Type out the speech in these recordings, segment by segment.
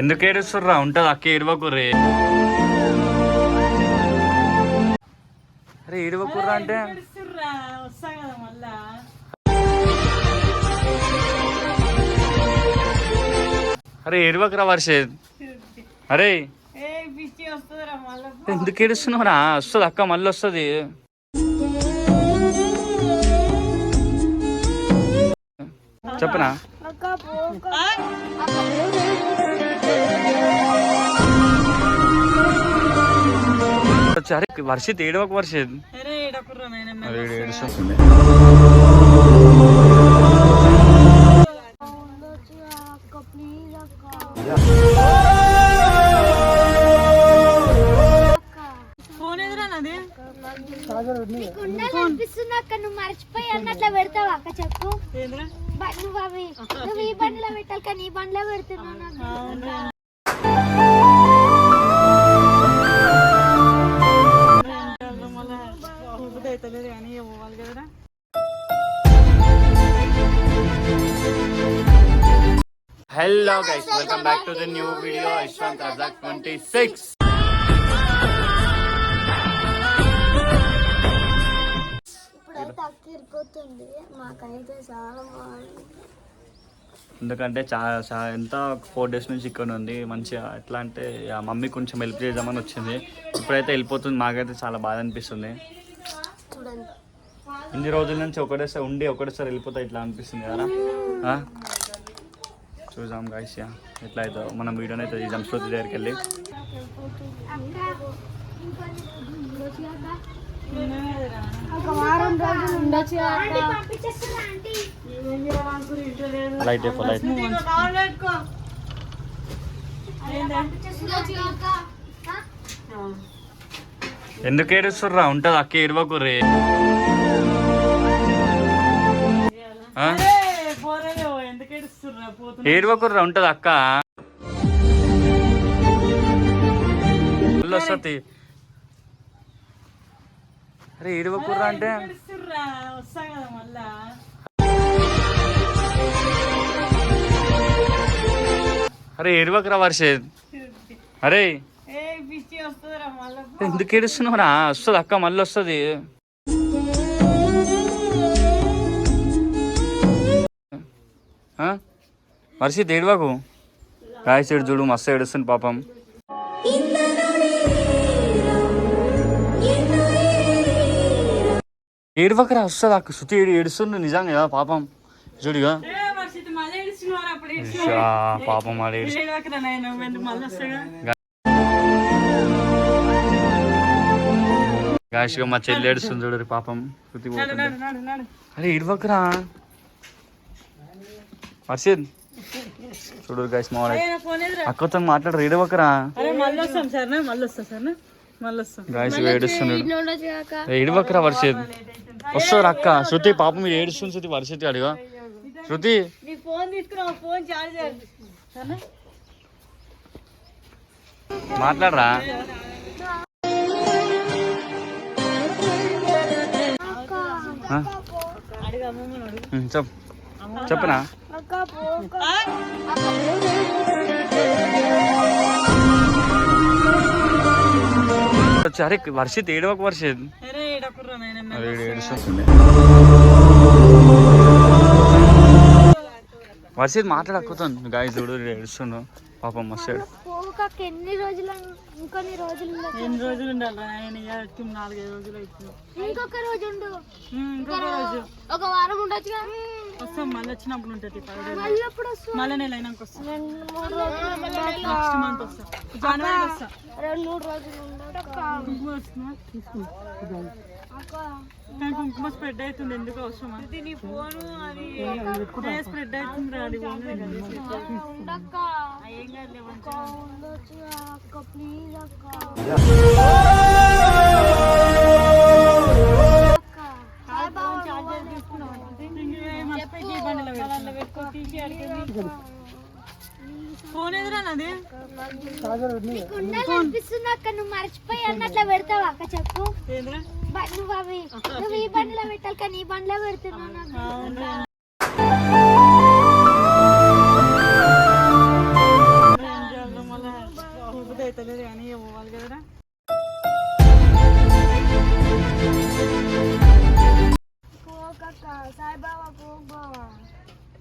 ఎందుకు ఏడుస్తుర్రా? ఉంటది అక్క ఏడవకుర్రే. అరే ఏడవకుర్రా అంటే? ఏడుస్తుర్రా? వస్తా కదా మళ్ళా. అరే ఏడవకురా వర్షేద్ అరే. ఏ పిచ్చి వస్తుందిరా మళ్ళా. ఎందుకు ఏడుస్తున్నావురా? వస్తుంది అక్క మళ్ళీ వస్తుంది. చెప్పనా? నాది? ఉండాలనిపిస్తుంది అక్క నువ్వు మర్చిపోయి అన్నట్లా పెడతావా అక్క చెప్పు? నువ్వు అవి నువ్వు ఈ బండిలో పెట్టాలి కానీ ఈ బండిలో పెడుతున్నావు hello guys welcome back to the new video Yashwant అజాక్ twenty six ఎందుకంటే చాలా ఎంత ఫోర్ డేస్ నుంచి ఇక్కడ ఉంది. మంచిగా ఎట్లా అంటే ఆ మమ్మీ కొంచెం హెల్ప్ చేద్దామని వచ్చింది. ఇప్పుడైతే వెళ్ళిపోతుంది. మాకైతే చాలా బాధ అనిపిస్తుంది. చూడండి. ఇన్ని రోజుల నుంచి ఒకటేసారి ఉండి ఒకటేసారి వెళ్ళిపోతే ఇట్లా అనిపిస్తుంది కదా. ఆ? చూసాం గాయస్ యా ఎట్లా అవుతుందో మనం వీడియోని అయితే తీసాం శృతి దగ్గరికి వెళ్ళి. లైట్ లైట్ ఎందుకు ఏడుస్తుర్రా? ఉంటుంది అక్క ఏడవకుర్రే రే. అరే పోరేలే ఓ, ఎందుకు ఏడుస్తుర్రా పోతున్నా ఏడవకుర్రా ఉంటుంది అక్క. మళ్ళీ వస్తుంది అరే ఏడవకుర్రా అంటే. అరే ఏడవకురా వర్షేద్ అరే. ఎందుకు ఏడుస్తున్నావురా వస్తుంది అక్క మళ్ళీ వస్తుంది. వర్షిత్ ఏడవకు గాయ సైడ్ చూడు మస్తు ఏడుస్తుంది పాపం. ఏడవకరా వస్తుంది? అక్క శృతి ఏడు ఏడుస్తుంది నిజంగా కదా పాపం. చూడుగా. పాపం వాడు ఏడవకరా గాయస్గా మా చెల్లి ఏడుస్తుంది చూడు పాపం. శృతి అరే ఇడవకరా వర్షిత్ చూడు గాయస్ మా వాడు ఏ, నా ఫోన్ ఎదురా అక్కతో మాట్లాడరు ఇడవకరా అరే మళ్ళీ వస్తాం సార్ మళ్ళీ వస్తా సార్ మళ్ళీ వస్తాం. గాయస్ ఏడుస్తున్నాడు. ఇడవకరా వర్షిత్ వస్తారు అక్క. శృతి పాపం మీరు ఏడుస్తుంది శృతి వర్షిత్ అడిగా. శృతి. నీ ఫోన్ తీసుకురా ఫోన్ చార్జ్ సరేనా మాట్లాడరా. చెప్పు. చెప్పనా? అరే వర్షిత్ వర్షిత్ అరే ఈడు ఏడుస్తుంది. వర్షిత్ మాట్లాడక్కుతాను గాయస్ చూడు ఈడు ఏడుస్తున్నాడు పాపం మస్తు పోక ఎన్ని రోజులు ఇంకొన్ని రోజులు. ఎన్ని రోజులు ఉండాలి నాలుగైదు రోజులు అవుతుంది ఇంకొక రోజు ఇంకొక రోజు. ఒక వారం ఉండొచ్చు వస్తాం మళ్ళీ వచ్చినప్పుడు ఉంటుంది మళ్ళీ నెల అయినాక వస్తాం. రెండు మూడు రోజులు ఉండొచ్చు. నెక్స్ట్ మంత్ వస్తాం. జనవరికి వస్తాం. కానీ కుంకుమ స్ప్రెడ్ అవుతుంది ఎందుకు అవసరమా? నీ ఫోన్ అది స్ప్రెడ్ అవుతుంది అది ఏం ప్లీజ్ అక్క ఫోన్ ఎదురా నువ్వు మర్చిపోయి అన్నట్లా పెడతావా అక్క చెప్పు? నువ్వు అవి నువ్వు ఈ బండిలో పెట్టాలి కానీ ఈ బండిలో పెడుతున్నావు సాయిబాబా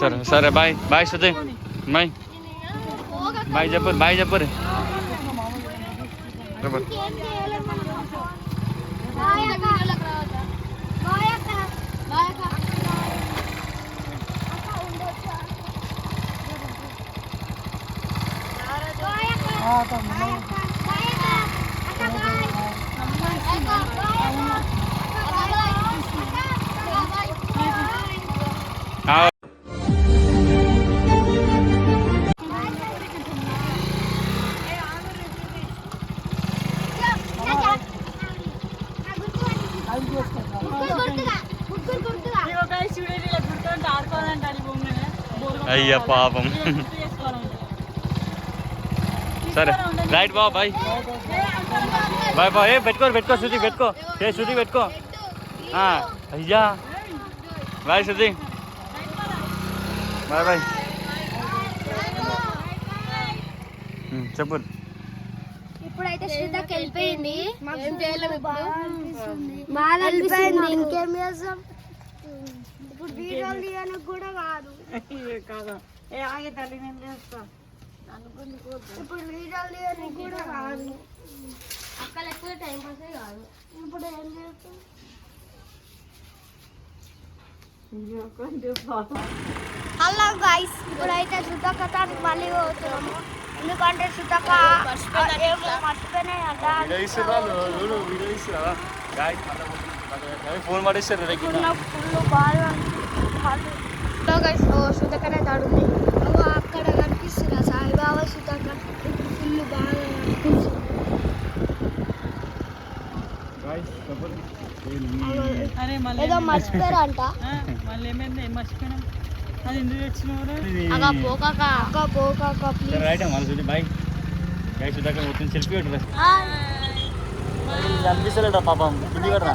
సరే సరే bye. Bye Shruti. Bye. Bye చెప్పరు బాయ్ చెప్పరు మనం. అయ్యా పాపం. సరే. రైట్ బా బాయ్ బాయ్ బాయ్ ఏ పెట్టుకో పెట్టుకో శృతి పెట్టుకో. ఏ శృతి పెట్టుకో. ఆ, అయ్యా. బాయ్ శృతి. బాయ్ బాయ్ చెప్పు. ఇప్పుడైతే శ్రీతకి వెళ్ళిపోయింది. అనిపిస్తుంది ఇంకేం చేస్తాం ఇప్పుడు వీడియోలు తీయడానికి కూడా కాదు. కాదా? ఏ ఆగే తల్లి నేను చేస్తా. ఇప్పుడు తీయడానికి కూడా కాదు. అక్క లేకపోతే టైం పాసే కాదు. ఇప్పుడు ఏం చేస్తాం హలో గైస్ ఇప్పుడైతే సుతకతానికి మళ్ళీ పోతున్నాము. ఎందుకంటే సుతక ఏమో మర్చిపోయినాయి ఫోన్ పడేస్తారు గైస్ సుతకనే తడుంది అక్కడ కనిపిస్తుంది సాయిబాబా సుతక ఫుల్ బాగా మళ్ళీ ఏదో మర్చిపోయారంట. మళ్ళీ ఏమైంది? ఏం మర్చిపోయినాం? అది ఎందుకు తెచ్చినవారు అక్క పోకాక. అక్క పోకాక ప్లీజ్ రైట్ మన శృతి బాయ్ బాయ్ సుధాకర్ మొత్తం సెల్ఫీ పెట్టరా అనిపిస్తలేడా పాపం? ఇది కూడా